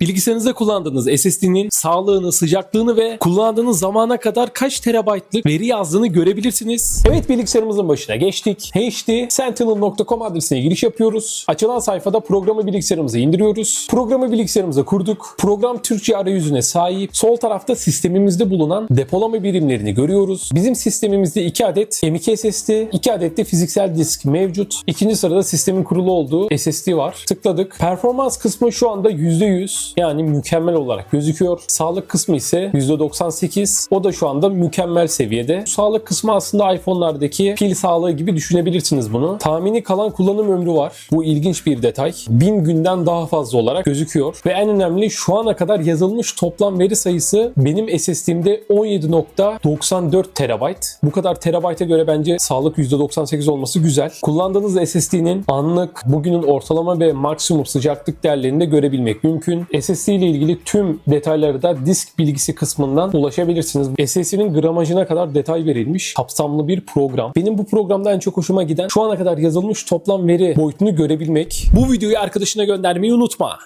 Bilgisayarınızda kullandığınız SSD'nin sağlığını, sıcaklığını ve kullandığınız zamana kadar kaç terabaytlık veri yazdığını görebilirsiniz. Evet bilgisayarımızın başına geçtik. HD sentinel.com adresine giriş yapıyoruz. Açılan sayfada programı bilgisayarımıza indiriyoruz. Programı bilgisayarımıza kurduk. Program Türkçe arayüzüne sahip. Sol tarafta sistemimizde bulunan depolama birimlerini görüyoruz. Bizim sistemimizde 2 adet M.2 SSD, 2 adet de fiziksel disk mevcut. İkinci sırada sistemin kurulu olduğu SSD var. Tıkladık. Performans kısmı şu anda %100 yani mükemmel olarak gözüküyor. Sağlık kısmı ise %98. O da şu anda mükemmel seviyede. Bu sağlık kısmı aslında iPhone'lardaki pil sağlığı gibi düşünebilirsiniz bunu. Tahmini kalan kullanım ömrü var. Bu ilginç bir detay. 1000 günden daha fazla olarak gözüküyor. Ve en önemli şu ana kadar yazılmış toplam veri sayısı benim SSD'imde 17.94 terabayt. Bu kadar terabayta göre bence sağlık %98 olması güzel. Kullandığınız SSD'nin anlık, bugünün ortalama ve maksimum sıcaklık değerlerini de görebilmek mümkün. SSD ile ilgili tüm detayları da disk bilgisi kısmından ulaşabilirsiniz. SSD'nin gramajına kadar detay verilmiş. Kapsamlı bir program. Benim bu programda en çok hoşuma giden şu ana kadar yazılmış toplam veri boyutunu görebilmek. Bu videoyu arkadaşına göndermeyi unutma.